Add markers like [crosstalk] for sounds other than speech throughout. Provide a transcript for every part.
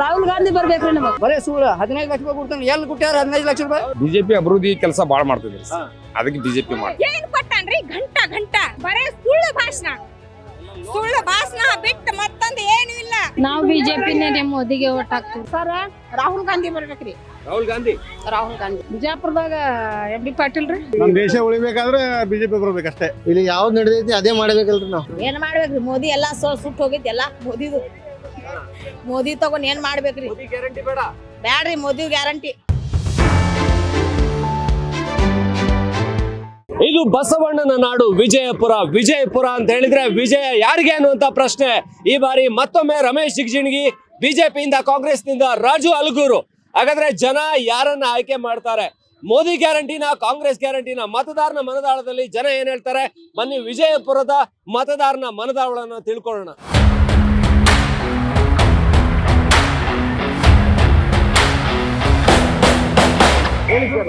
ರಾಹುಲ್ ಗಾಂಧಿ ಬರ್ಬೇಕ್ರಿ ನಮಗ್. ಬರೇ ಸುಳ್ಳು ಹದಿನೈದು ಲಕ್ಷ ರೂಪಾಯಿ ಕೊಡ್ತಾನೆ. ಎಲ್ಲಿ ಕೊಟ್ಟಾರ ಹದಿನೈದು ಲಕ್ಷ ರೂಪಾಯಿ? ಬಿಜೆಪಿ ಅಭಿವೃದ್ಧಿ ಕೆಲಸ ಬಾಳ ಮಾಡ್ತಿದ್ರಿ. ಅದಕ್ಕೆ ಬಿಜೆಪಿ ಮಾಡಿ ಏನ್ ಕೊಟ್ಟಾನ್ರಿ? ಘಂಟ ಘಂಟ. ಬರೇ ಸುಳ್ಳು ಭಾಷಣ. ಸುಳ್ಳು ಭಾಷಣ ಬಿಟ್ಟು ಮತ್ತೊಂದು ಏನು ಇಲ್ಲ. ನಾವು ಬಿಜೆಪಿನೇ ರೀ ಮೋದಿಗೆ ಓಟ್ ಹಾಕ್ತೀವಿ. ಸರ್ ರಾಹುಲ್ ಗಾಂಧಿ ಬರ್ಬೇಕ್ರಿ. ರಾಹುಲ್ ಗಾಂಧಿ? ರಾಹುಲ್ ಗಾಂಧಿ. ಬಿಜಾಪುರದಾಗ ಎಂ ಬಿ ಪಾಟೀಲ್ ರೀ? ನಮ್ ದೇಶ ಉಳಿಬೇಕಾದ್ರೆ ಬಿಜೆಪಿ ಬರ್ಬೇಕಷ್ಟೇ ಇಲ್ಲಿ ಯಾವ್ದು ನಡೆದೈತಿ ಅದೇ ಮಾಡ್ಬೇಕಲ್ರಿ ನಾವು. ಏನ್ ಮಾಡ್ಬೇಕ್ರಿ? ಮೋದಿ ಎಲ್ಲಾ ಸುಟ್ಟು ಹೋಗೈತಿ ಎಲ್ಲಾ ಮೋದಿದು ಮೋದಿ ತಗೊಂಡ್ ಏನ್ ಮಾಡ್ಬೇಕ್ರಿ? ಗ್ಯಾರಂಟಿ ಬೇಡ. ಬ್ಯಾಡ್ರಿ ಮೋದಿ ಗ್ಯಾರಂಟಿ ಇದು ಬಸವಣ್ಣನ ನಾಡು ವಿಜಯಪುರ. ವಿಜಯಪುರ ಅಂತ ಹೇಳಿದ್ರೆ ವಿಜಯ ಯಾರಿಗೆ ಅನ್ನುವಂತ ಪ್ರಶ್ನೆ. ಈ ಬಾರಿ ಮತ್ತೊಮ್ಮೆ ರಮೇಶ್ ಜಿಗಜಿಣಗಿ ಬಿಜೆಪಿಯಿಂದ ಕಾಂಗ್ರೆಸ್ನಿಂದ ರಾಜು ಅಲ್ಗೂರು. ಹಾಗಾದ್ರೆ ಜನ ಯಾರನ್ನ ಆಯ್ಕೆ ಮಾಡ್ತಾರೆ? ಮೋದಿ ಗ್ಯಾರಂಟಿನ ಕಾಂಗ್ರೆಸ್ ಗ್ಯಾರಂಟಿನ ಮತದಾರನ ಮನದಾಳದಲ್ಲಿ ಜನ ಏನ್ ಹೇಳ್ತಾರೆ? ಬನ್ನಿ ವಿಜಯಪುರದ ಮತದಾರನ ಮನದಾಳವನ್ನು ತಿಳ್ಕೊಳ್ಳೋಣ.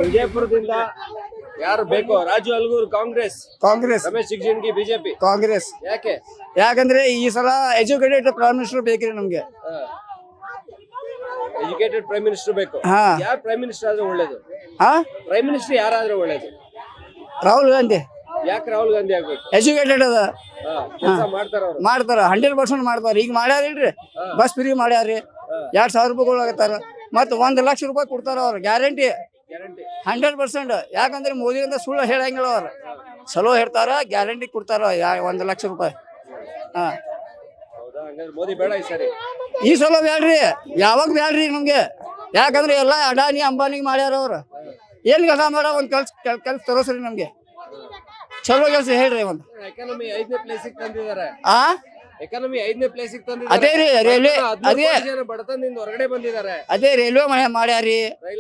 ವಿಜಯಪುರದಿಂದ ಯಾರು ಬೇಕು? ರಾಜು ಅಲ್ಗೂರ್ ಕಾಂಗ್ರೆಸ್. ಕಾಂಗ್ರೆಸ್. ರಮೇಶ್ ಜಿಗಜಿಣಗಿ ಬಿಜೆಪಿ. ಕಾಂಗ್ರೆಸ್. ಯಾಕೆ? ಯಾಕಂದ್ರೆ ಈ ಸಲ ಎಜುಕೇಟೆಡ್ ಪ್ರೈಮ್ ಮಿನಿಸ್ಟರ್ ಬೇಕ್ರಿ ನಮ್ಗೆ. ಎಜುಕೇಟೆಡ್ ಪ್ರೈಮ್ ಮಿನಿಸ್ಟರ್ ಬೇಕು. ಹಾ. ಯಾರು ಪ್ರೈಮ್ ಮಿನಿಸ್ಟರ್ ಆದ್ರೆ ಒಳ್ಳೇದು. ಹಾ? ಪ್ರೈಮ್ ಮಿನಿಸ್ಟರ್ ಯಾರಾದ್ರೆ ಒಳ್ಳೇದು. ರಾಹುಲ್ ಗಾಂಧಿ. ಯಾಕೆ ರಾಹುಲ್ ಗಾಂಧಿ ಆಗ್ಬೇಕು? ಎಜುಕೇಟೆಡ್ ಅದ. ಕೆಲಸ ಮಾಡ್ತಾರ ಅವ್ರು. ಮಾಡ್ತಾರ. ಹಂಡ್ರೆಡ್ ಪರ್ಸೆಂಟ್ ಮಾಡ್ತಾರ ಈಗ ಮಾಡ್ಯಾರಿಲ್ರಿ. ಬಸ್ ಫ್ರೀ ಮಾಡ್ಯಾರಿ ಎರಡ್ ಸಾವಿರ ರೂಪಾಯಿ ಕೊಡಾಕತ್ತಾರ ಮತ್ತ್ ಒಂದ್ ಲಕ್ಷ ರೂಪಾಯಿ ಕೊಡ್ತಾರ ಅವ್ರ. ಗ್ಯಾರಂಟಿ. Hundred percent. ಯಾಕಂದ್ರೆ ಮೋದಿ ಅಂತ ಸುಳ್ಳು ಹೇಳಂಗಿಲ್ಲ ಅವ್ರು. ಚಲೋ ಹೇಳ್ತಾರ ಗ್ಯಾರಂಟಿ ಕೊಡ್ತಾರ ಯಾ ಒಂದ್ ಲಕ್ಷ ರೂಪಾಯಿ. ಹಾ. ಮೋದಿ ಬೇಡ ಈ ಸರಿ ಈ ಸಲ ಬ್ಯಾಡ್ರಿ ಯಾವಾಗ ಬ್ಯಾಡ್ರಿ ನಮ್ಗೆ? ಯಾಕಂದ್ರೆ ಎಲ್ಲ ಅಡಾನಿ ಅಂಬಾನಿ ಮಾಡ್ಯಾರ ಅವ್ರು. ಏನ್ ಕೆಲಸ ಮಾಡ ಒಂದ್ ಕೆಲ್ಸ ಕೆಲ್- ಕೆಲ್ಸ ತರೋಸ್ರಿ ನಮ್ಗೆ. ಚಲೋ ಕೆಲಸ ಹೇಳ್ರಿ ಒಂದು. ಎಕಾನಮಿ ಐದನೇ ಪ್ಲೇಸ್ ತಂದಿದ್ದಾರೆ. ಆ? ಎಕಾನಮಿ ಐದನೇ ಪ್ಲೇಸ್ ಅದೇ ರೀ, ರೈಲ್ವೆ- ಅದೇ. ಜನ ಬಡತನದಿಂದ ಹೊರಗಡೆ ಬಂದಿದ್ದಾರೆ. ಅದೇ ರೈಲ್ವೆ ಮಾಡ್ಯಾರಿ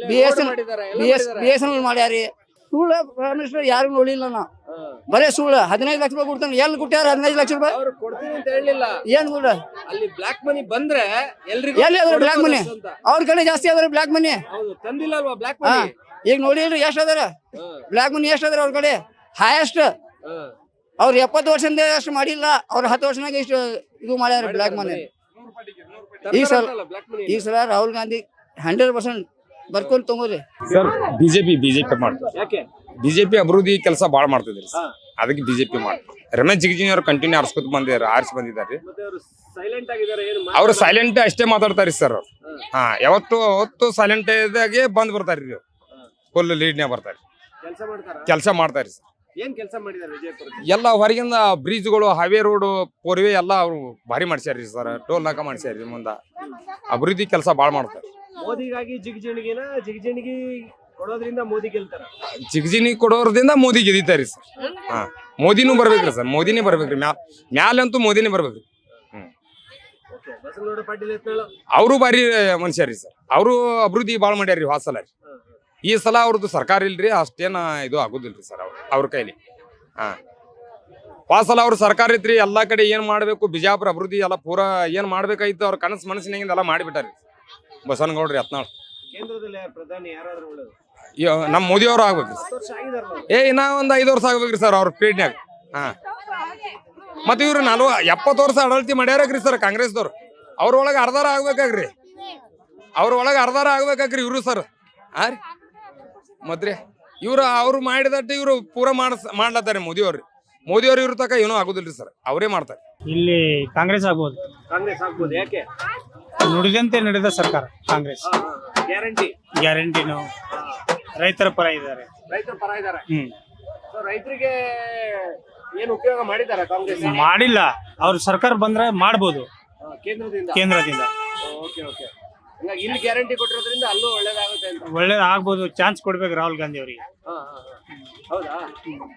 ಬಿ ಎಸ್ ಎಲ್ಲ B S. B S N L ಮಾಡ್ಯಾರಿ. ಸುಳ್ಳು ಪ್ರೈಮ್ ಮಿನಿಸ್ಟರ್ ಯಾರು ನೋಡಿಲ್ಲ ನಾವು ಬರೇ ಸುಳ್ಳು ಹದಿನೈದು ಲಕ್ಷ ರೂಪಾಯಿ ಕೊಡ್ತಾನೆ. ಎಲ್ಲಿ ಕೊಟ್ಟಾರ ಹದಿನೈದು ಲಕ್ಷ ರೂಪಾಯಿ? ಅವ್ರು ಕೊಡ್ತೀನಿ ಅಂತ ಹೇಳಿಲ್ಲ ಏನ್ ಕೂಡ ಅಲ್ಲಿ ಬ್ಲಾಕ್ ಮನಿ ಬಂದ್ರೆ ಎಲ್ರಿಗೂ ಎಲ್ಲಿ ಅದ್ರ ಬ್ಲಾಕ್ ಮನಿ. ಅವ್ರ ಕಡೆ ಜಾಸ್ತಿ ಆದ್ರೆ ಬ್ಲಾಕ್ ಮನಿ ಹೌದು ತಂದಿಲ್ಲ ಅಲ್ವಾ ಬ್ಲಾಕ್ ಮನಿ ಈಗ ನೋಡಿಲ್ರಿ ಎಷ್ಟ್ ಅದಾರ? ಬ್ಲಾಕ್ ಮನಿ ಎಷ್ಟ್ ಅದಾರ ಅವ್ರ ಕಡೆ? ಹೈಯೆಸ್ಟ್. ಅವ್ರು ಎಪ್ಪತ್ತು ವರ್ಷದಿಂದ ಅಷ್ಟು ಮಾಡಿಲ್ಲ ಅವ್ರ ಹತ್ತು ವರ್ಷನಾಗ ಇಷ್ಟು ಇದು ಮಾಡ್ಯಾರ ಬ್ಲಾಕ್ ಮನಿ ಈ ಸಲ ಈ ಸಲ ರಾಹುಲ್ ಗಾಂಧಿ ಹಂಡ್ರೆಡ್ ಪರ್ಸೆಂಟ್ ಬರ್ಕೊಂಡು ತಗೋರಿ ಸರ್ ಬಿಜೆಪಿ ಬಿಜೆಪಿ ಮಾಡ್ತಾರೆ. ಯಾಕೆ? ಬಿಜೆಪಿ ಅಭಿವೃದ್ಧಿ ಕೆಲಸ ಬಾಳ ಮಾಡ್ತಿದ್ರಿ ಅದಕ್ಕೆ ಬಿಜೆಪಿ ಮಾಡ್ತಾರೆ. ರಮೇಶ್ ಜಿಗಜಿನಿ ಅವ್ರು ಕಂಟಿನ್ಯೂ ಆರ್ಸ್ಕೊತ ಬಂದಿದ್ದಾರೆ ಆರಿಸಿ ಬಂದಿದ್ದಾರೆ. ಅವರು ಸೈಲೆಂಟ್ ಆಗಿದ್ದಾರೆ ಏನು ಅವ್ರು ಸೈಲೆಂಟ್ ಅಷ್ಟೇ ಮಾತಾಡ್ತಾರೆ ಸರ್ ಅವ್ರು. ಹಾ. ಯಾವತ್ತು ಅವತ್ತು ಸೈಲೆಂಟ್ ಇದಾಗೆ ಬಂದ್ ಬರ್ತಾರ್ರಿ ಫುಲ್ ಲೀಡ್ನೇ ಬರ್ತಾರೆ. ಕೆಲಸ ಮಾಡ್ತಾರೆ? ಕೆಲಸ ಮಾಡ್ತಾರಿ ಸರ್. ಏನ್ ಕೆಲಸ ಮಾಡಿದ್ದಾರೆ ವಿಜಯಪುರ ಎಲ್ಲ ಹೊರಗಿಂದ ಬ್ರಿಡ್ಜ್ಗಳು ಹೈವೇ ರೋಡ್ ಪೋರ್ವೆ ಎಲ್ಲ ಅವರು ಭಾರಿ ಮಾಡ್ಸ್ಯಾರ್ರಿ ಸರ್. ಟೋಲ್ ನಾಕ ಮಾಡ್ಸ್ಯಾರ್ರಿ ಮುಂದ. ಅಭಿವೃದ್ಧಿ ಕೆಲಸ ಬಾಳ ಮಾಡ್ತಾರೆ. ಮೋದಿಗಾಗಿ ಜಿಗಜಿಣಿಗಿನ ಜಿಗಜಿಣಿಗಿ ಕೊಡೋದ್ರಿಂದ ಮೋದಿ ಗೆಲ್ತಾರ? ಜಿಗಜಿನಿ ಕೊಡೋದ್ರಿಂದ ಮೋದಿ ಗೆದಿತಾರಿ ಸರ್. ಹಾ ಮೋದಿನೂ ಬರ್ಬೇಕ್ರಿ ಸರ್ ಮೋದಿನೇ ಬರ್ಬೇಕ್ರಿ. ಮ್ಯಾಲ್ ಮ್ಯಾಲಂತೂ ಮೋದಿನೇ ಬರ್ಬೇಕ್ರಿ. ಅವರು ಭಾರಿ ಮನುಷ್ಯರಿ ಸರ್. ಅವರು ಅಭಿವೃದ್ಧಿ ಭಾಳ ಮಾಡ್ಯಾರ್ರಿ ಹೋದ ಸಲ ರೀ. ಈ ಸಲ ಅವ್ರದ್ದು ಸರ್ಕಾರ ಇಲ್ರಿ ಅಷ್ಟೇನ ಇದು ಆಗುದಿಲ್ರಿ ಸರ್ ಅವ್ರ ಅವ್ರ ಕೈಲಿ. ಹಾ. ಸಲ ಅವ್ರ ಸರ್ಕಾರ ಇತ್ರಿ ಎಲ್ಲಾ ಕಡೆ ಏನ್ ಮಾಡ್ಬೇಕು ಬಿಜಾಪುರ ಅಭಿವೃದ್ಧಿ ಎಲ್ಲ ಪೂರಾ ಏನ್ ಮಾಡ್ಬೇಕಾಯ್ತು ಅವ್ರ ಕನಸು ಮನಸ್ಸಿನಾಗಿಂದ ಎಲ್ಲ ಮಾಡಿಬಿಟ್ಟಾರಿ ಬಸವನಗೌಡ್ರಿ ಹತ್ನಾಳ್ ಕೇಂದ್ರದಲ್ಲಿ ಪ್ರಧಾನಿ ಯಾರಾದ್ರೂ ಒಳ್ಳೇದು? ಇವ- ನಮ್ಮ ಮೋದಿ ಅವ್ರು ಆಗ್ಬೇಕ್ರಿ ಏ ಇನ್ನ ಒಂದ್ ಐದು ವರ್ಷ ಆಗ್ಬೇಕ್ರಿ ಸರ್ ಅವ್ರ ಪೀಡ್ನ್ಯಾಗ. ಹಾ. ಮತ್ತ ಇವ್ರು ನಾಲ್ವ ಎಪ್ಪತ್ತು ವರ್ಷ ಆಡಳಿತ ಮಾಡ್ಯಾರಕ್ರಿ ಸರ್ ಕಾಂಗ್ರೆಸ್ದವ್ರು. ಅವ್ರ ಒಳಗೆ ಅರ್ಧಾರ ಆಗ್ಬೇಕಾಗ್ರಿ. ಅವ್ರ ಒಳಗೆ ಅರ್ಧಾರ ಆಗ್ಬೇಕಾಗ್ರಿ ಇವ್ರು ಸರ್. ಹಾ ರೀ. ಮತ್ರಿ ಇವ್ರು ಅವ್ರು ಮಾಡಿದಟ್ಟು ಇವರು ಪೂರ ಮಾಡಿಸ್ ಮಾಡ್ಲತ್ತಾರೆ ಮೋದಿ ಅವ್ರಿ. ಮೋದಿ ಅವ್ರು ಇವ್ರ ತಕ ಏನೂ ಆಗುದಿಲ್ರಿ ಸರ್. ಅವರೇ ಮಾಡ್ತಾರೆ. ಇಲ್ಲಿ ಕಾಂಗ್ರೆಸ್ ಆಗ್ಬೋದು. ಕಾಂಗ್ರೆಸ್ ಆಗ್ಬೋದು ಯಾಕೆ? ನುಡಿದಂತೆ ನಡೆದ ಸರ್ಕಾರ ಕಾಂಗ್ರೆಸ್. ಗ್ಯಾರಂಟಿ? ಗ್ಯಾರಂಟಿನು ರೈತರ ಪರ ಇದ್ದಾರೆ. ರೈತರ ಪರ ಇದ್ದಾರೆ? ಹ್ಮ್. ರೈತರಿಗೆ ಏನು ಉಪಯೋಗ ಮಾಡಿದ್ದಾರೆ ಕಾಂಗ್ರೆಸ್? ಮಾಡಿಲ್ಲ. ಅವ್ರ ಸರ್ಕಾರ ಬಂದ್ರೆ ಮಾಡ್ಬೋದು. ಕೇಂದ್ರದಿಂದ? ಕೇಂದ್ರದಿಂದ. Okay okay. ಹಂಗಾಗಿ ಇಲ್ಲಿ ಗ್ಯಾರಂಟಿ ಕೊಟ್ಟಿರೋದ್ರಿಂದ ಅಲ್ಲೂ ಒಳ್ಳೇದಾಗುತ್ತೆ ಅಂತ. ಒಳ್ಳೇದಾಗ್ಬೋದು ಚಾನ್ಸ್ ಕೊಡ್ಬೇಕು ರಾಹುಲ್ ಗಾಂಧಿ ಅವರಿಗೆ. ಹಾ, ಹಾ, ಹಾ. ಹೌದಾ?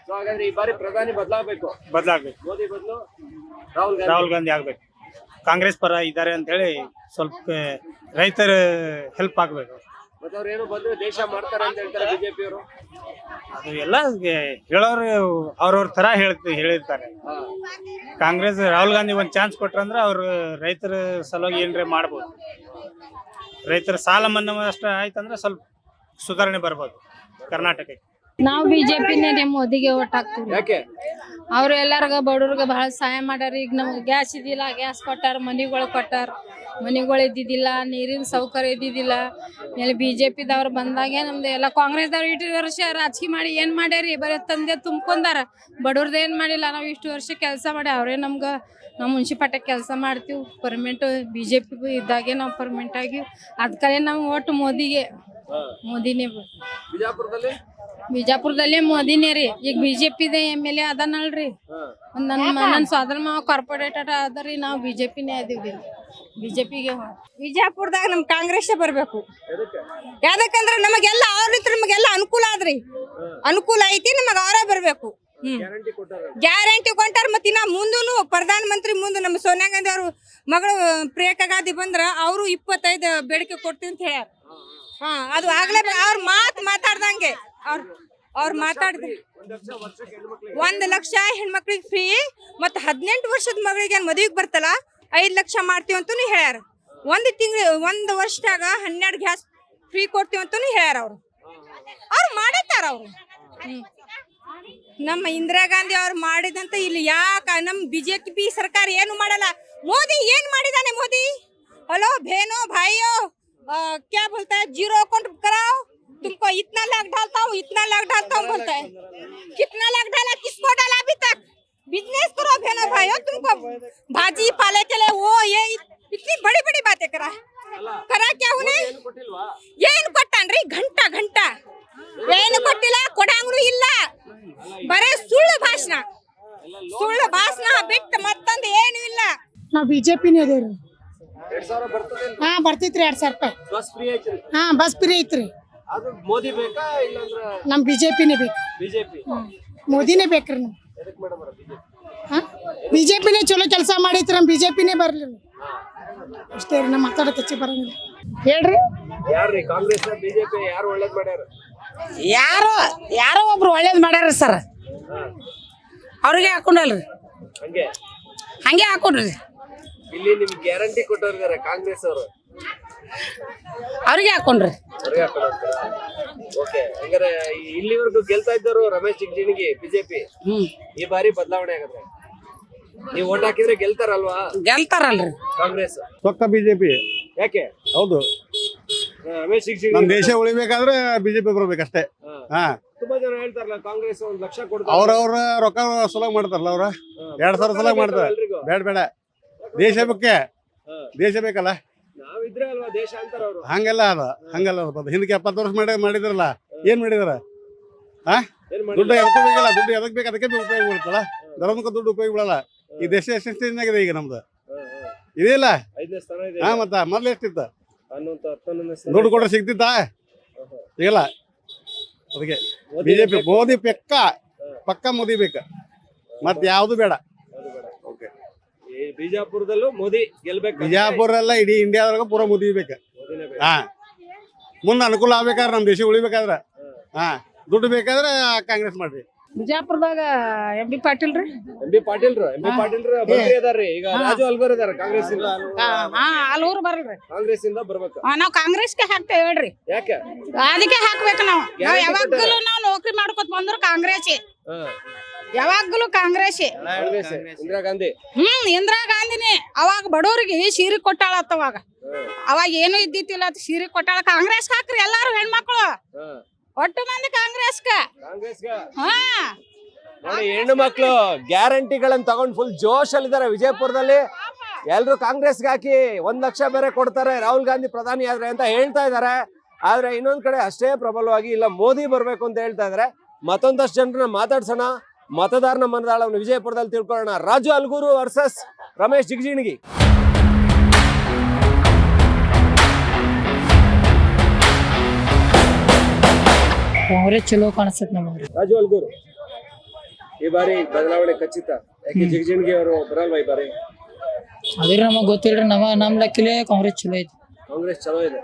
ಸೊ ಹಾಗಾದ್ರೆ ಈ ಬಾರಿ ಪ್ರಧಾನಿ ಬದಲಾಗಬೇಕು. ಬದಲಾಗ್ಬೇಕು. ಮೋದಿ ಬದಲು ರಾಹುಲ್ ಗಾಂಧಿ. ರಾಹುಲ್ ಗಾಂಧಿ ಆಗ್ಬೇಕು. ಕಾಂಗ್ರೆಸ್ ಪರ ಇದ್ದಾರೆ ಅಂತ ಹೇಳಿ ಸ್ವಲ್ಪ ರೈತರ ಹೆಲ್ಪ್ ಆಗ್ಬೇಕು. ಮತ್ತೆ ಅವ್ರು ಏನೋ ಬಂದ್ರೆ ದೇಶ ಮಾಡ್ತಾರೆ ಅಂತ ಹೇಳ್ತಾರೆ ಬಿಜೆಪಿ ಅವರು. ಅದು ಎಲ್ಲ ಹೇಳೋರು ಅವ್ರವ್ರ ತರ ಹೇಳ್ತ ಹೇಳಿರ್ತಾರೆ. ಕಾಂಗ್ರೆಸ್ ರಾಹುಲ್ ಗಾಂಧಿ ಒಂದ್ ಚಾನ್ಸ್ ಕೊಟ್ರಂದ್ರೆ ಅವ್ರು ರೈತರ ಸಲುವಾಗಿ ಏನ್ರೆ ಮಾಡ್ಬೋದು. ರೈತರ ಸಾಲ ಮನ್ನಾ ಅಷ್ಟು ಆಯ್ತಂದ್ರೆ ಸ್ವಲ್ಪ ಸುಧಾರಣೆ ಬರ್ಬೋದು ಕರ್ನಾಟಕಕ್ಕೆ. ನಾವು ಬಿಜೆಪಿನೇ ರೀ ಮೋದಿಗೆ ಓಟ್ ಹಾಕ್ತೀವಿ. ಯಾಕೆ? ಅವ್ರು ಎಲ್ಲಾರ್ಗ ಬಡವ್ರಿಗೆ ಬಹಳ ಸಹಾಯ ಮಾಡ್ಯಾರ. ಈಗ ನಮ್ಗೆ ಗ್ಯಾಸ್ ಇದ್ದಿಲ್ಲ ಗ್ಯಾಸ್ ಕೊಟ್ಟಾರ ಮನಿಗಳು ಕೊಟ್ಟಾರ. ಮನಿಗಳು ಇದ್ದಿದ್ದಿಲ್ಲ ನೀರಿನ ಸೌಕರ್ಯ ಇದ್ದಿದ್ದಿಲ್ಲ. ಆಮೇಲೆ ಬಿ ಜೆ ಪಿದವ್ರು ಬಂದಾಗೆ ನಮ್ದು ಎಲ್ಲ ಕಾಂಗ್ರೆಸ್ದವ್ರು ಇಷ್ಟು ವರ್ಷ ರಾಜಕೀಯ ಮಾಡಿ ಏನು ಮಾಡ್ಯಾರಿ? ಬರೀ ತಂದೆ ತುಂಬ್ಕೊಂಡಾರ. ಬಡವ್ರದ್ದು ಏನು ಮಾಡಿಲ್ಲ? ನಾವು ಇಷ್ಟು ವರ್ಷ ಕೆಲಸ ಮಾಡಿ ಅವರೇ ನಮ್ಗೆ ನಾವು ಮುನ್ಸಿಪಾಲ್ಟಿ ಕೆಲಸ ಮಾಡ್ತೀವಿ ಪರ್ಮೆಂಟ್ ಬಿ ಜೆ ಪಿ ಇದ್ದಾಗೆ ನಾವು ಪರ್ಮೆಂಟ್ ಆಗಿ ಅದಕ್ಕೆ ನಾವು ಒಟ್ಟು ಮೋದಿಗೆ. ಮೋದಿನೇ ಬಿಜಾಪುರದಲ್ಲಿ? ಬಿಜಾಪುರದಲ್ಲೇ ಮೋದಿನೇ ರೀ. ಈಗ ಬಿಜೆಪಿದ ಎಂ ಎಲ್ ಎ ಅದನಲ್ರಿ ನನ್ನ ನನ್ನ ಸೋದರ ಮಾವ ಕಾರ್ಪೊರೇಟರ್ ಅದರಿ ನಾವು ಬಿಜೆಪಿನೇ ಅದೀವಿ ಬಿಜೆಪಿಗೆ ಬಿಜಾಪುರದಾಗ ನಮ್ ಕಾಂಗ್ರೆಸ್ ಬರ್ಬೇಕು. ಯಾಕಂದ್ರೆ ನಮಗೆಲ್ಲ ಅವ್ರ ನಮಗೆಲ್ಲ ಅನುಕೂಲ ಆದ್ರಿ. ಅನುಕೂಲ ಐತಿ ನಮಗ ಅವರೇ ಬರ್ಬೇಕು. ಗ್ಯಾರಂಟಿ ಕೊಟ್ಟಾರ ಮತ್ತೆ ಇನ್ನ ಮುಂದೂನು ಪ್ರಧಾನ ಮಂತ್ರಿ ಮುಂದೆ ನಮ್ಮ ಸೋನಿಯಾ ಗಾಂಧಿ ಅವರು ಮಗಳು ಪ್ರಿಯಾಂಕಾ ಗಾಂಧಿ ಬಂದ್ರ ಅವರು ಇಪ್ಪತ್ತೈದು ಬೇಡಿಕೆ ಕೊಡ್ತೀವಿ ಅಂತ ಹೇಳ್ಯಾರ. ಹಾ ಅದು ಆಗ್ಲೇ ಅವ್ರ ಮಾತ್ ಮಾತಾಡ್ದಂಗೆ. ಅವ್ರ ಅವ್ರ ಮಾತಾಡ್ದ ಒಂದ್ ಲಕ್ಷ ಹೆಣ್ಮಕ್ಳಿಗೆ ಫ್ರೀ ಮತ್ತ ಹದಿನೆಂಟು ವರ್ಷದ ಮಗಳಿಗೆ ಮದುವೆಗೆ ಬರ್ತಲ್ಲ ಐದ್ ಲಕ್ಷ ಮಾಡ್ತೀವಿ ಅಂತಾನು ಹೇಳ್ಯಾರ. ಒಂದ್ ತಿಂಗಳ ಒಂದ್ ವರ್ಷದಾಗ ಹನ್ನೆರಡು ಗ್ಯಾಸ್ ಫ್ರೀ ಕೊಡ್ತೀವಿ ಅಂತಾನು ಹೇಳ್ಯಾರ ಅವ್ರು. ಅವ್ರು ಮಾಡತ್ತಾರ ಅವ್ರು. ಹ್ಮ್. नम इंदिरा गांधी ಅವ್ರು ಮಾಡಿದಂತ ಇಲ್ಲಿ ಯಾಕ ನಮ್ಮ ಬಿಜೆಪಿ मोदी ಏನು ಮಾಡಲ್ಲ? ಮೋದಿ ಏನ್ ಮಾಡಿದಾನೆ क्या बोलता है ज़ीरो अकाउंट कराओ तुमको इतना लाख डालता हूँ इतना लाख डालता हूँ बोलता है कितना लाख डाला किसको डाला अभी तक बिज़नेस करो बहनो भाई तुमको भाजी पाले के लिए वो ये इतनी बड़ी बड़ी बातें करा करा क्या उन्हें ये इनको टन घंटा घंटा ಏನು ಕೊಟ್ಟಿಲ್ಲ? ಕೊಡಂಗ್ರು ಇಲ್ಲ. ಬರೇ ಸುಳ್ಳು ಭಾಷಣ. ಸುಳ್ಳು ಭಾಷಣ ಬಿಟ್ಟು ಮತ್ತೊಂದು ಏನು ಇಲ್ಲ. ನಾವು ಬಿಜೆಪಿನೇ ಅದೇವ್ರಿ ಹಾ ಬರ್ತೈತ್ರಿ ಎರಡ್ ಸಾವಿರ ರೂಪಾಯಿ. ಬಸ್ ಫ್ರೀ ಐತ್ರಿ. ಹಾ ಬಸ್ ಫ್ರೀ ಐತ್ರಿ. ಅದು ಮೋದಿ ಬೇಕಾ ಇಲ್ಲಾಂದ್ರ ನಮ್ ಬಿಜೆಪಿನೇ ಬೇಕು. ಬಿಜೆಪಿ? ಮೋದಿನೇ ಬೇಕ್ರಿ ನಮ್ ಎದಕ್ ಮೇಡಮ್ ಬಿಜೆಪಿ? ಹಾ? ಬಿಜೆಪಿನೇ ಚಲೋ ಕೆಲಸ ಮಾಡೈತ್ರಿ ನಮ್ ಬಿಜೆಪಿನೇ ಬರ್ಲಿ ಅಷ್ಟೇ ರೀ ನಮ್ ಮಾತಾಡಕ್ ಹೆಚ್ಚಿ ಬರಂಗಿಲ್ಲ. ಹೇಳ್ರಿ. ಯಾರ್ರಿ ಕಾಂಗ್ರೆಸ್ ಬಿಜೆಪಿ ಯಾರು ಒಳ್ಳೇದ್ ಮಾಡ್ಯಾರ? ಯಾರೋ ಯಾರೋ ಒಬ್ರು ಒಳ್ಳೇದು ಮಾಡ್ಯಾರ ಸರ್. ಅವ್ರಿಗೆ ಹಾಕೊಂಡಲ್ರಿ. ಹಂಗೆ? ಹಂಗೆ ಹಾಕೊಂಡ್ರಿ. ಇಲ್ಲಿ ನಿಮ್ ಗ್ಯಾರಂಟಿ ಕೊಟ್ಟವ್ರಿದಾರೆ ಕಾಂಗ್ರೆಸ್ ಅವರು. ಅವ್ರಿಗೆ ಹಾಕೊಂಡ್ರಿ. ಅವ್ರಿಗೆ ಓಕೆ ಹಂಗಾರೆ ಈ- ಇಲ್ಲಿವರೆಗೂ ಗೆಲ್ತಾ ಇದ್ದವರು ರಮೇಶ್ ಜಿಗಜಿಣಗಿ ಬಿಜೆಪಿ. ಹ್ಮ್. ಈ ಬಾರಿ ಬದಲಾವಣೆ ಆಗತ್ತೆ. ನೀವು ಓಟ್ ಹಾಕಿದ್ರೆ ಗೆಲ್ತಾರಲ್ವಾ? ಗೆಲ್ತಾರಲ್ರಿ. ಕಾಂಗ್ರೆಸ್. ಪಕ್ಕ ಬಿಜೆಪಿ. ಯಾಕೆ? ಹೌದು. ನಮ್ ದೇಶ ಉಳಿಬೇಕಾದ್ರೆ ಬಿಜೆಪಿ ಬರ್ಬೇಕಷ್ಟೇ ಹಾ. ತುಂಬಾ ಜನ ಹೇಳ್ತಾರಲ್ಲ ಕಾಂಗ್ರೆಸ್ ಒಂದ್ ಲಕ್ಷ ಕೊಡ್ತಾರೆ. ಅವ್ರವ್ರ ರೊಕ್ಕ ಸುಲಭ ಮಾಡ್ತಾರಲ್ಲ ಅವ್ರ? ಎರಡ್ ಸಾವಿರ ಸಲ ಮಾಡ್ತಾರೆ. ಎಲ್ರಿಗೂ. ಬೇಡ ಬೇಡ. ದೇಶ ಬೇಕೆ ದೇಶ ಬೇಕಲ್ಲ? ನಾವಿದ್ರೆ ಅಲ್ವಾ ದೇಶ ಅಂತಾರ ಅವರು. ಹಂಗೆಲ್ಲ ಅದ ಹಂಗಲ್ಲ ಅದ ಹಿಂದಕ್ಕೆ ಎಪ್ಪತ್ತು ವರ್ಷ ಮಾಡಿ ಮಾಡಿದ್ರಲ್ಲ ಏನ್ ಮಾಡಿದಾರ? ಹಾ? ದುಡ್ಡು ಯಾವ ಎದಕ್ಕೂ ಬೇಕಲ್ಲ ದುಡ್ಡು ಎದಕ್ ಬೇಕು? ಅದಕ್ಕೆ ಉಪಯೋಗ ಬೀಳ್ತಲ್ಲ ಧರ್ಮಕ್ಕೆ ದುಡ್ಡು ಉಪಯೋಗ ಬಿಡಲ್ಲ ಈ ದೇಶ ಎಷ್ಟು ಆಗಿದೆ ಈಗ ನಮ್ದು? ಇದೆಯಲ್ಲ? ಐದನೇ ಸ್ಥಾನ ಇದೆ. ಹಾ ಮತ್ತ ಮೊದ್ಲು ಎಷ್ಟಿತ್ತ? ದುಡ್ಡು ಕೊಟ್ರೆ ಸಿಗ್ತಿತ್ತ? ಈಗಲ್ಲ ಅದಕ್ಕೆ ಬಿಜೆಪಿ ಮೋದಿ ಪೆಕ್ಕ ಪಕ್ಕ ಮೋದಿ ಬೇಕ. ಮತ್ ಯಾವ್ದು ಬೇಡ. ಓಕೆ. ಬಿಜಾಪುರದಲ್ಲೂ ಮೋದಿ ಗೆಲ್ಬೇಕು? ಬಿಜಾಪುರ ಎಲ್ಲ ಇಡೀ ಇಂಡಿಯಾದೊಳಗ ಪೂರ ಮೋದಿ ಬೇಕ. ಹಾ. ಮುಂದೆ ಅನುಕೂಲ ಆಗ್ಬೇಕಾದ್ರೆ ನಮ್ಮ ದೇಶ ಉಳಿಬೇಕಾದ್ರೆ. ಹಾ. ದುಡ್ಡು ಬೇಕಾದ್ರೆ ಕಾಂಗ್ರೆಸ್ ಮಾಡ್ರಿ. ಬಿಜಾಪುರದಾಗ ಎಂ ಬಿ ಪಾಟೀಲ್ ರೀ? M B Patil M B Patil ಮಂತ್ರಿ ಅದಾರ್ರಿ. ಈಗ ರಾಜು ಅಲ್ಗರ್ ಅದಾರ ಕಾಂಗ್ರೆಸ್ ಇಂದ ಹಾ ಅಲ್ಲೂರು ಬರಲ್ರಿ. ಕಾಂಗ್ರೆಸ್ ಇಂದ ಬರ್ಬೇಕು ನಾವು ಕಾಂಗ್ರೆಸ್ಗೆ ಹಾಕ್ತೇವೆ ಹೇಳ್ರಿ. ಯಾಕೆ? ಅದಕ್ಕೆ ಹಾಕ್ಬೇಕು ನಾವು. ನಾವು ಯಾವಾಗಲೂ ನಾವು ನೌಕರಿ ಮಾಡ್ಕೊತ ಬಂದ್ರು ಕಾಂಗ್ರೆಸ್ ಯಾವಾಗಲೂ ಕಾಂಗ್ರೆಸ್ ಇಂದಿರಾ ಗಾಂಧಿ. ಹ್ಮ್ ಇಂದಿರಾ ಗಾಂಧಿನೇ. ಅವಾಗ ಬಡವರಿಗೆ ಸೀರೆ ಕೊಟ್ಟಾಳ ಅವಾಗ ಅವಾಗ ಏನು ಇದ್ದಿತ್ತಿಲ್ಲ ಅಂತ ಸೀರೆ ಕೊಟ್ಟಾಳ. ಕಾಂಗ್ರೆಸ್ ಹಾಕ್ರಿ ಎಲ್ಲಾರು ಹೆಣ್ಮಕ್ಳು. ಒಟ್ಟು ಮಂದಿ ಕಾಂಗ್ರೆಸ್ಗ. ಕಾಂಗ್ರೆಸ್ಗ? ಹಾ. ನೋಡಿ ಹೆಣ್ಣು ಮಕ್ಕಳು ಗ್ಯಾರಂಟಿಗಳನ್ನ ತಗೊಂಡ್ ಫುಲ್ ಜೋಶ್ ಅಲ್ಲಿದ್ದಾರೆ ವಿಜಯಪುರದಲ್ಲಿ. ಎಲ್ರು ಕಾಂಗ್ರೆಸ್ಗೆ ಹಾಕಿ ಒಂದ್ ಲಕ್ಷ ಬೇರೆ ಕೊಡ್ತಾರೆ. ರಾಹುಲ್ ಗಾಂಧಿ ಪ್ರಧಾನಿ ಆದ್ರೆ ಅಂತ ಹೇಳ್ತಾ ಇದಾರೆ ಆದ್ರೆ ಇನ್ನೊಂದ್ ಕಡೆ ಅಷ್ಟೇ ಪ್ರಬಲವಾಗಿ ಇಲ್ಲ ಮೋದಿ ಬರ್ಬೇಕು ಅಂತ ಹೇಳ್ತಾ ಇದಾರೆ ಮತ್ತೊಂದಷ್ಟು ಜನರನ್ನ ಮಾತಾಡ್ಸೋಣ. ಮತದಾರನ ಮನದಾಳವನ್ನು ವಿಜಯಪುರದಲ್ಲಿ ತಿಳ್ಕೊಳ್ಳೋಣ. ರಾಜು ಅಲ್ಗೂರು ವರ್ಸಸ್ ರಮೇಶ್ ಜಿಗಜಿಣಗಿ. ಕಾಂಗ್ರೆಸ್ ಚಲೋ ಕಾಣಿಸ್ತೈತಿ ನಮಗೆ. ರಾಜು ಅಲ್ಗೂರು ಈ ಬಾರಿ ಬದಲಾವಣೆ ಖಚಿತ. ಯಾಕೆ ಜಿಗಜಿಣಗಿ ಅವರು ಬರಲ್ವಾ ಈ ಬಾರಿ? ಅದ್ರ ನಮಗ್ ಗೊತ್ತಿಲ್ರಿ ನಮ್ಮ ನಮ್ ಲೆಕ್ಕಲೆ ಕಾಂಗ್ರೆಸ್ ಚಲೋ ಐತಿ. ಕಾಂಗ್ರೆಸ್ ಚಲೋ ಇದೆ.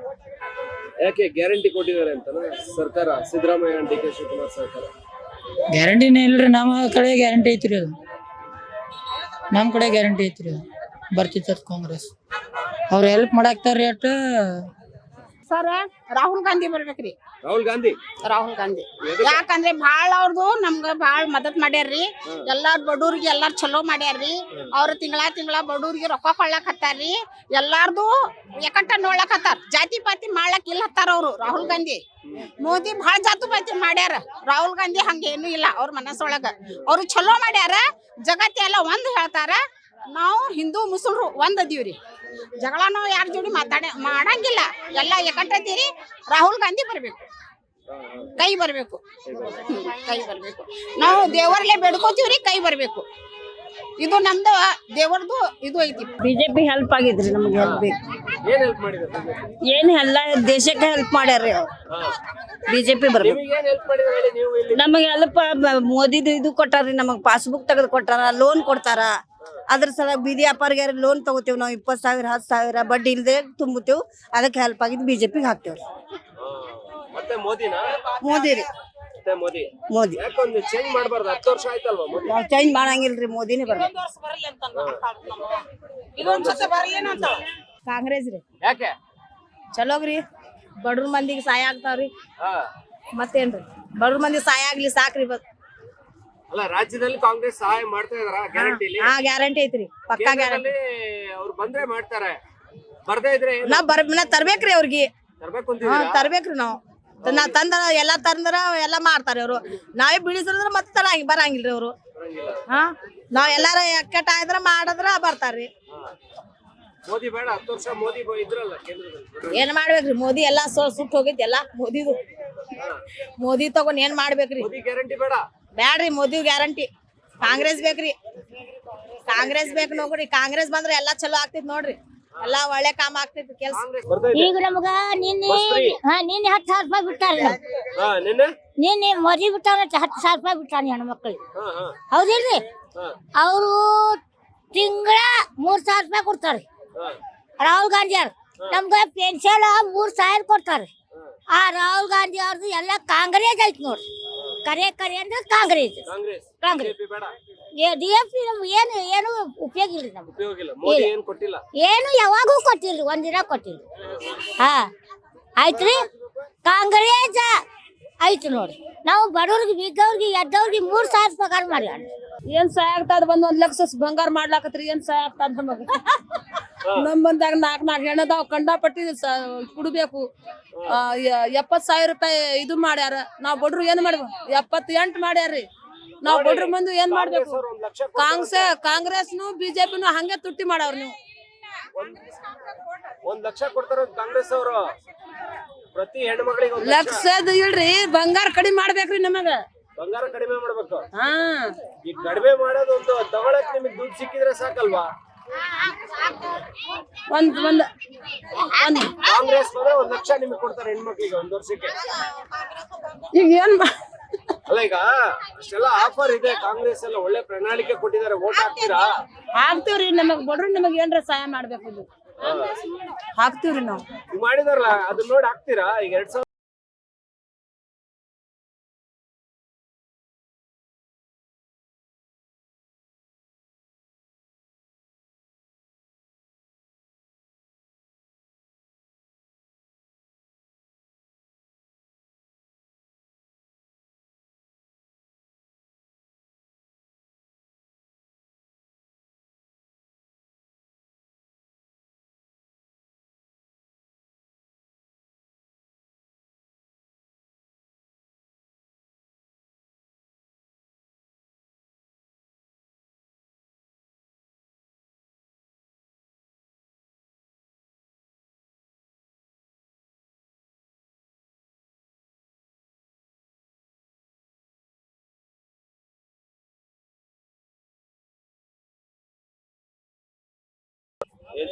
ಯಾಕೆ ಗ್ಯಾರಂಟಿ ಕೊಟ್ಟಿದ್ದಾರೆ ಅಂತ ಸರ್ಕಾರ ಸಿದ್ದರಾಮಯ್ಯ ಡಿ ಕೆ ಶಿವಕುಮಾರ್ ಸರ್ಕಾರ. ಗ್ಯಾರಂಟಿನೇ ಇಲ್ರಿ ನಮ್ಮ ಕಡೆ ಗ್ಯಾರಂಟಿ ಐತ್ರಿ ಅದು. ನಮ್ಮ ಕಡೆ ಗ್ಯಾರಂಟಿ ಐತ್ರಿ ಅದು. ಬರ್ತಿತ್ತ ಕಾಂಗ್ರೆಸ್. ಅವ್ರು ಹೆಲ್ಪ್ ಮಾಡಾಕ್ತಾರ್ರಿ ರೇಟ್ ಸರ್ ರಾಹುಲ್ ಗಾಂಧಿ ಬರ್ಬೇಕ್ರಿ. ರಾಹುಲ್ ಗಾಂಧಿ? ರಾಹುಲ್ ಗಾಂಧಿ. ಯಾಕಂದ್ರೆ ಬಹಳ ಅವ್ರದ್ದು ನಮ್ಗ ಬಹಳ ಮದತ್ ಮಾಡ್ಯಾರ್ರಿ. ಎಲ್ಲಾರ್ ಬಡವ್ರಿಗೆ ಎಲ್ಲಾರು ಚಲೋ ಮಾಡ್ಯಾರ್ರಿ. ಅವ್ರ ತಿಂಗಳ ತಿಂಗಳ ಬಡವ್ರಿಗೆ ರೊಕ್ಕ ಕೊಳ್ಳಕ್ ಹತ್ತಾರ್ರಿ. ಎಲ್ಲಾರ್ದು ಎಕಟ್ಟ ನೋಡ್ಲಕ್ ಹತ್ತಾರ. ಜಾತಿ ಪಾತಿ ಮಾಡ್ಲಕ್ ಇಲ್ಲ ಹತ್ತಾರ ಅವ್ರು ರಾಹುಲ್ ಗಾಂಧಿ. ಮೋದಿ ಬಹಳ ಜಾತು ಪಾತಿ ಮಾಡ್ಯಾರ. ರಾಹುಲ್ ಗಾಂಧಿ ಹಂಗೇನು ಇಲ್ಲ ಅವ್ರ ಮನಸ್ಸೊಳಗ. ಅವ್ರು ಚಲೋ ಮಾಡ್ಯಾರ ಜಗತ್ತೆಲ್ಲ ಒಂದ್ ಹೇಳ್ತಾರ. ನಾವು ಹಿಂದೂ ಮುಸಲ್ರು ಒಂದ್ ಅದೀವ್ರಿ. ಜಗಳನೂ ಯಾರ ಜೋಡಿ ಮಾತಾಡ ಮಾಡಂಗಿಲ್ಲ. ಎಲ್ಲ ಎಕಟ್ಟತೀರಿ ರಾಹುಲ್ ಗಾಂಧಿ ಬರ್ಬೇಕು. ಕೈ ಬರ್ಬೇಕು. ಕೈ ಬರ್ಬೇಕು. ನಾವು ದೇವರಲ್ಲೇ ಬೇಡ್ಕೋತೀವ್ರಿ ಕೈ ಬರ್ಬೇಕು. ಇದು ನಮ್ದು ದೇವರದು ಇದು ಐತಿ. ಬಿಜೆಪಿ ಹೆಲ್ಪ್ ಆಗಿದ್ರಿ ನಮ್ಗೆ. ಹೆಲ್ಪ್ ಏನ್ ಹೆಲ್ಪ್ ಮಾಡಿದ್ದಾರೆ ಏನ್ ಎಲ್ಲ ದೇಶಕ್ಕೆ ಹೆಲ್ಪ್ ಮಾಡ್ಯಾರ್ರಿ ಅವ್ರು. ಬಿಜೆಪಿ ಬರ್ಬೇಕು. ನಿಮಗೆ ಏನ್ ಹೆಲ್ಪ್ ಮಾಡಿದ್ದಾರೆ ನೀವು ಇಲ್ಲಿ ನಮಗೆ ಹೆಲ್ಪ್ ಮೋದಿದು ಇದು ಕೊಟ್ಟಾರ್ರಿ ನಮಗ್ ಪಾಸ್ಬುಕ್ ತೆಗೆದು ಕೊಟ್ಟಾರ ಲೋನ್ ಕೊಡ್ತಾರ. ಅದ್ರ ಸಲ ಬೀದಿ ವ್ಯಾಪಾರಿಗೆ ಲೋನ್ ತಗೋತೀವಿ ನಾವು ಇಪ್ಪತ್ತು ಸಾವಿರ ಹತ್ತು ಸಾವಿರ ಬಡ್ಡಿ ಇಲ್ಲದೆ ತುಂಬುತ್ತೇವೆ ಅದಕ್ಕೆ ಹೆಲ್ಪ್ ಆಗಿದ್ದು ಬಿಜೆಪಿಗೆ ಹಾಕ್ತೇವ್ರಿ ಮತ್ತೆ ಮೋದಿನಾ? ಮೋದಿ ರೀ. ಮತ್ತೆ ಮೋದಿ. ಮೋದಿ. ಯಾಕೊಂದು ಚೇಂಜ್ ಮಾಡಬಾರ್ದು ಹತ್ತು ವರ್ಷ ಆಯ್ತಲ್ವಾ ಮೋದಿ? ನಾವು ಚೇಂಜ್ ಮಾಡಂಗಿಲ್ರಿ ಮೋದಿನೇ ಬರ್ಬೇಕು. ಕಾಂಗ್ರೆಸ್ ರೀ. ಯಾಕೆ? ಚಲೋಗ್ರಿ ಬಡವ್ರ ಮಂದಿಗೆ ಸಹಾಯ ಆಗ್ತಾವ್ರಿ. ಹಾ. ಮತ್ತೇನ್ರಿ? ಬಡವ್ರ ಮಂದಿಗೆ ಸಹಾಯ ಆಗ್ಲಿ ಸಾಕ್ರಿ ಬಸ್ ಅಲ್ಲ ರಾಜ್ಯದಲ್ಲಿ ಕಾಂಗ್ರೆಸ್ ಸಹಾಯ ಮಾಡ್ತಾ ಇದಾರ? ಗ್ಯಾರಂಟಿಲಿ ಹಾ ಗ್ಯಾರಂಟಿ ಐತ್ರಿ. ಪಕ್ಕಾ ಗ್ಯಾರಂಟಿ ಅವ್ರು ಬಂದ್ರೆ ಮಾಡ್ತಾರೆ. ಬರ್ದೇ ಇದ್ರೆ ಏನು? ನಾವ್ ಬರ್ ನಾ ತರ್ಬೇಕ್ರಿ ಅವ್ರಿಗೆ. ತರ್ಬೇಕು ಹಾ ಅಂತಿದ್ದೀರಾ ತರ್ಬೇಕ್ರಿ ನಾವು. ತ- ನಾ ತಂದ ಎಲ್ಲಾ ತಂದ್ರ ಎಲ್ಲಾ ಮಾಡ್ತಾರೆ ಅವ್ರು. ನಾವೇ ಬಿಡಿಸಿದ್ರ ಮತ್ತೆ ತರಂಗ ಬರಂಗಿಲ್ರಿ ಅವ್ರು. ಹಾ ನಾವ್ ಎಲ್ಲಾರ ಎಕ್ಕಟ್ಟ ಆದ್ರ ಮಾಡಿದ್ರ ಬರ್ತಾರ್ರಿ. ಮೋದಿ ಬೇಡ ಹತ್ತು ವರ್ಷ ಮೋದಿ ಬ- ಇದ್ರಲ್ಲ ಕೇಂದ್ರದಲ್ಲಿ. ಏನ್ ಮಾಡ್ಬೇಕ್ರಿ? ಮೋದಿ ಎಲ್ಲಾ ಸೋ ಸುಟ್ಟು ಹೋಗೈತಿ ಎಲ್ಲಾ ಮೋದಿದು ಮೋದಿ ತಗೊಂಡ್ ಏನ್ ಮಾಡ್ಬೇಕ್ರಿ? ಮೋದಿ ಗ್ಯಾರಂಟಿ ಬೇಡ. ಬ್ಯಾಡ್ರಿ ಮೋದಿ ಗ್ಯಾರಂಟಿ. ಕಾಂಗ್ರೆಸ್ ಬೇಕ್ರಿ. ಕಾಂಗ್ರೆಸ್ ಬೇಕು ನೋಡ್ರಿ ಕಾಂಗ್ರೆಸ್ ಬಂದ್ರೆ ಎಲ್ಲಾ ಚಲೋ ಆಗ್ತೈತಿ ನೋಡ್ರಿ. ಎಲ್ಲಾ ಒಳ್ಳೆ ಕಾಮ ಆಗ್ತೈತಿ ಕೆಲ್ಸ. ಈಗ ನಮಗ ನಿನ್ನೆ. ಹಾ ನಿನ್ನೆ ಹತ್ತು ಸಾವಿರ ರೂಪಾಯಿ ಬಿಟ್ಟಾರ ಹಾ ನಿನ್ನೆ? ಮೋದಿ ಬಿಟ್ಟಾರ ಹತ್ತು ಸಾವಿರ ರೂಪಾಯಿ ಬಿಟ್ಟಾರ ಹೆಣ್ಮಕ್ಳಿಗೆ ಮಕ್ಕಳು ಹಾ ಹೌದಿಲ್ರಿ? ಅವರು ತಿಂಗಳ ಮೂರ್ ಸಾವಿರ ರೂಪಾಯಿ ಕೊಡ್ತಾರೆ. ರಾಹುಲ್ ಗಾಂಧಿ ಅವ್ರು. ನಮ್ಗ ಪೆನ್ಷನ್ ಮೂರ್ ಸಾವಿರ ಕೊಡ್ತಾರೆ. ಆ ರಾಹುಲ್ ಗಾಂಧಿ ಅವ್ರದ್ದು ಎಲ್ಲ ಕಾಂಗ್ರೆಸ್ ಐತಿ ನೋಡ್ರಿ. ಕರೆ ಕರೆ ಅಂದ್ರೆ ಕಾಂಗ್ರೆಸ್. ಕಾಂಗ್ರೆಸ್. ಕಾಂಗ್ರೆಸ್. ಬೇಡ. ಡಿ ಎಫ್ ನಮ್ಗೆ ಏನು ಏನು ಉಪಯೋಗ ಇಲ್ರಿ ನಮ್ಗೆ. ಉಪಯೋಗ ಇಲ್ಲ. ಮೋದಿ ಏನ್ ಕೊಟ್ಟಿಲ್ಲ. ಏನು ಯಾವಾಗೂ ಕೊಟ್ಟಿಲ್ಲ ಒಂದಿನ ಕೊಟ್ಟಿಲ್ಲ ಹಾ ಆಯ್ತ್ರಿ? ಕಾಂಗ್ರೆಸ್. ಆಯ್ತು ನೋಡ್ರಿ. ನಾವು ಬಡವ್ರಿಗೆ ಬಿದ್ದವ್ರಿಗೆ ಎದ್ದವ್ರಿಗೆ ಮೂರ್ ಸಾವಿರ ಪಗಾರ ಮಾಡಿ ಏನ್ ಸಹಾಯ ಆಗ್ತದ ಬಂದ್ ಒಂದ್ ಲಕ್ಷ ಬಂಗಾರ ಮಾಡ್ಲಾಕತ್ರಿ ಏನ್ ಸಹಾಯ ಆಗ್ತದ ನಮಗ [laughs] ನಮ್ ಬಂದಾಗ ನಾಲ್ಕು ನಾಲ್ಕು ಹೆಣ್ಣದಾವ್ ಕಂಡಾಪಟ್ಟಿ ಕುಡಬೇಕು. ಎಪ್ಪತ್ ಸಾವಿರ ರೂಪಾಯಿ ಇದು ಮಾಡ್ಯಾರ. ನಾವ್ ಬಡ್ರು ಏನ್ ಮಾಡ್ಬೇಕು? ಎಪ್ಪತ್ ಎಂಟ್ ಮಾಡ್ಯಾರ್ರಿ. ನಾವ್ ಬಡ್ರು ಮಂದಿ ಏನ್ ಮಾಡ್ಬೇಕು? ಕಾಂಗ್ರೆಸ್ ನು ಬಿಜೆಪಿ ಕಾಂಗ್ರೆಸ್ನು ಬಿಜೆಪಿನು ಹಂಗೆ ತುಟ್ಟಿ ಮಾಡವ್ರ ನೀವು. ಒಂದ್ ಲಕ್ಷ ಕೊಡ್ತಾರ ಕಾಂಗ್ರೆಸ್ ಅವರು. ಪ್ರತಿ ಹೆಣ್ಮಕ್ಳಿಗೆ ಲಕ್ಷದ ಇಲ್ರಿ ಬಂಗಾರ ಕಡಿಮೆ ಮಾಡ್ಬೇಕ್ರಿ ನಮಗ. ಬಂಗಾರ ಕಡಿಮೆ ಮಾಡ್ಬೇಕು. ಹಾ. ಈ ಕಡಿಮೆ ಮಾಡೋದು ಒಂದು ತಗೊಳಕ್ ನಿಮಗೆ ದುಡ್ಡು ಸಿಕ್ಕಿದ್ರೆ ಸಾಕಲ್ವಾ? ಒಂದ್ ಒಂದ್ ಒಂದ್. ಕಾಂಗ್ರೆಸ್ ಒಂದ್ ಲಕ್ಷ ನಿಮಗೆ ಕೊಡ್ತಾರೆ ಹೆಣ್ಮಕ್ಳಿಗೆ ಒಂದ್ ವರ್ಷಕ್ಕೆ. ಈಗ ಏನ್ ಮಾ- ಅಲ್ಲ ಈಗ ಅಷ್ಟೆಲ್ಲ ಆಫರ್ ಇದೆ ಕಾಂಗ್ರೆಸ್ ಎಲ್ಲ ಒಳ್ಳೆ ಪ್ರಣಾಳಿಕೆ ಕೊಟ್ಟಿದ್ದಾರೆ ವೋಟ್ ಹಾಕ್ತೀರಾ? ಹಾಕ್ತಿವ್ರಿ ನಮಗ್ ಬಡ್ರಿ ನಮಗ್ ಏನ್ರ ಸಹಾಯ ಮಾಡ್ಬೇಕು ಇದು. ಹಾಕ್ತಿವ್ರಿ ನಾವು ಮಾಡಿದಾರಲ್ಲ ಅದನ್ನ ನೋಡಿ ಹಾಕ್ತೀರಾ? ಈಗ ಎರಡ್ ಸಾವಿರ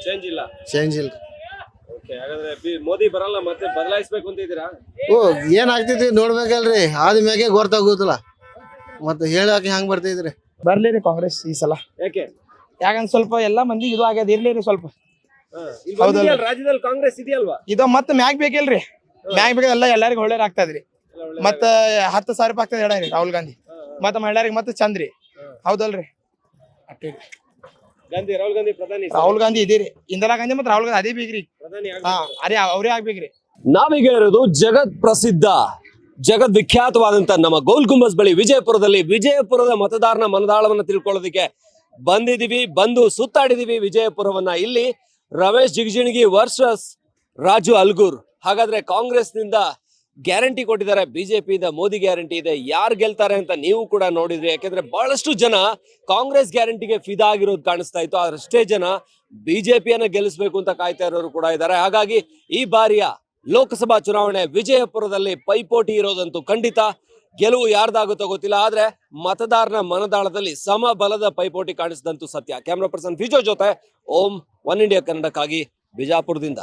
ಚೇಂಜ್ ಇಲ್ಲ. ಚೇಂಜ್ ಇಲ್ಲ. ಓಕೆ ಹಾಗಾದ್ರೆ ಬಿ- ಮೋದಿ ಬರಲ್ಲ ಮತ್ತೆ ಬದಲಾಯಿಸ್ಬೇಕು ಅಂತ ಇದ್ದೀರಾ? ಓ ಏನ್ ಆಗ್ತೈತಿ ನೋಡ್ಬೇಕಲ್ರಿ ಆದ್ಮ್ಯಾಗೆ ಗೊತ್ತಾಗೋದಿಲ್ಲ ಮತ್ತೆ ಹೇಳಕ್ಕೆ ಹೆಂಗ್ ಬರ್ತೈತ್ರಿ ಬರ್ಲಿ ರೀ ಕಾಂಗ್ರೆಸ್ ಈ ಸಲ. ಯಾಕೆ? ಯಾಕಂದ್ರೆ ಸ್ವಲ್ಪ ಎಲ್ಲಾ ಮಂದಿ ಇದು ಆಗ್ಯದ ಇರ್ಲಿ ರೀ ಸ್ವಲ್ಪ. ಹಾ, ಇಲ್ಲಿ ಬಂದಿದೆಯಲ್ಲ, ರಾಜ್ಯದಲ್ಲಿ ಕಾಂಗ್ರೆಸ್ ಇದೆಯಲ್ವಾ? ಇದು ಮತ್ತೆ ಮ್ಯಾಗ್ ಬೇಕಿಲ್ರಿ. ಮ್ಯಾಗ್ ಬೇಕ ಎಲ್ಲ ಎಲ್ಲರಿಗೂ ಒಳ್ಳೇದ್ ಆಗ್ತದ್ರಿ. ಮತ್ತ ಹತ್ತು ಸಾವಿರ ರೂಪಾಯಿ ಆಗ್ತದೆ ರಾಹುಲ್ ಗಾಂಧಿ. ಮತ್ತ ಮಹಿಳೆಯರಿಗೆ ಮತ್ತೆ ಚಂದ್ರಿ. ಹೌದಲ್ರಿ? ಅಷ್ಟೇ ರೀ. ಗಾಂಧಿ ರಾಹುಲ್ ಗಾಂಧಿ ಪ್ರಧಾನಿ ರಾಹುಲ್ ಗಾಂಧಿ ಇದೀರಿ ಇಂದಿರಾ ಗಾಂಧಿ ಮತ್ತೆ ರಾಹುಲ್ ಗಾಂಧಿ ಅದೇ ಬೇಕ್ರಿ. ಪ್ರಧಾನಿ ಹಾ ಅದೇ ಅವರೇ ಆಗ್ಬೇಕ್ರಿ. ನಾವೀಗ ಇರೋದು ಜಗತ್ ಪ್ರಸಿದ್ಧ ಜಗದ್ ವಿಖ್ಯಾತವಾದಂತ ನಮ್ಮ ಗೋಲ್ ಗುಂಬಸ್ ಬಳಿ ವಿಜಯಪುರದಲ್ಲಿ ವಿಜಯಪುರದ ಮತದಾರನ ಮನದಾಳವನ್ನ ತಿಳ್ಕೊಳ್ಳೋದಕ್ಕೆ ಬಂದಿದೀವಿ ಬಂದು ಸುತ್ತಾಡಿದೀವಿ ವಿಜಯಪುರವನ್ನ. ಇಲ್ಲಿ ರಮೇಶ್ ಜಿಗಜಿಣಗಿ ವರ್ಸಸ್ ರಾಜು ಅಲ್ಗೂರ್. ಹಾಗಾದ್ರೆ ಕಾಂಗ್ರೆಸ್ನಿಂದ ಗ್ಯಾರಂಟಿ ಕೊಟ್ಟಿದ್ದಾರೆ. ಬಿಜೆಪಿ ಇದೆ ಮೋದಿ ಗ್ಯಾರಂಟಿ ಇದೆ. ಯಾರು ಗೆಲ್ತಾರೆ ಅಂತ ನೀವು ಕೂಡ ನೋಡಿದ್ರಿ. ಯಾಕೆಂದ್ರೆ ಬಹಳಷ್ಟು ಜನ ಕಾಂಗ್ರೆಸ್ ಗ್ಯಾರಂಟಿಗೆ ಫಿದಾ ಆಗಿರೋದು ಕಾಣಿಸ್ತಾ ಇತ್ತು. ಅಷ್ಟೇ ಜನ ಬಿಜೆಪಿಯನ್ನ ಗೆಲ್ಲಿಸಬೇಕು ಅಂತ ಕಾಯ್ತಾ ಇರೋರು ಕೂಡ ಇದ್ದಾರೆ. ಹಾಗಾಗಿ ಈ ಬಾರಿಯ ಲೋಕಸಭಾ ಚುನಾವಣೆ ವಿಜಯಪುರದಲ್ಲಿ ಪೈಪೋಟಿ ಇರೋದಂತೂ ಖಂಡಿತ. ಗೆಲುವು ಯಾರ್ದಾಗುತ್ತೋ ಗೊತ್ತಿಲ್ಲ. ಆದ್ರೆ ಮತದಾರನ ಮನದಾಳದಲ್ಲಿ ಸಮಬಲದ ಪೈಪೋಟಿ ಕಾಣಿಸಿದಂತೂ ಸತ್ಯ. ಕ್ಯಾಮ್ರಾ ಪರ್ಸನ್ ಫಿಜೋ ಜೊತೆ ಓಂ ಒನ್ ಇಂಡಿಯಾ ಕನ್ನಡಕ್ಕಾಗಿ ಬಿಜಾಪುರದಿಂದ.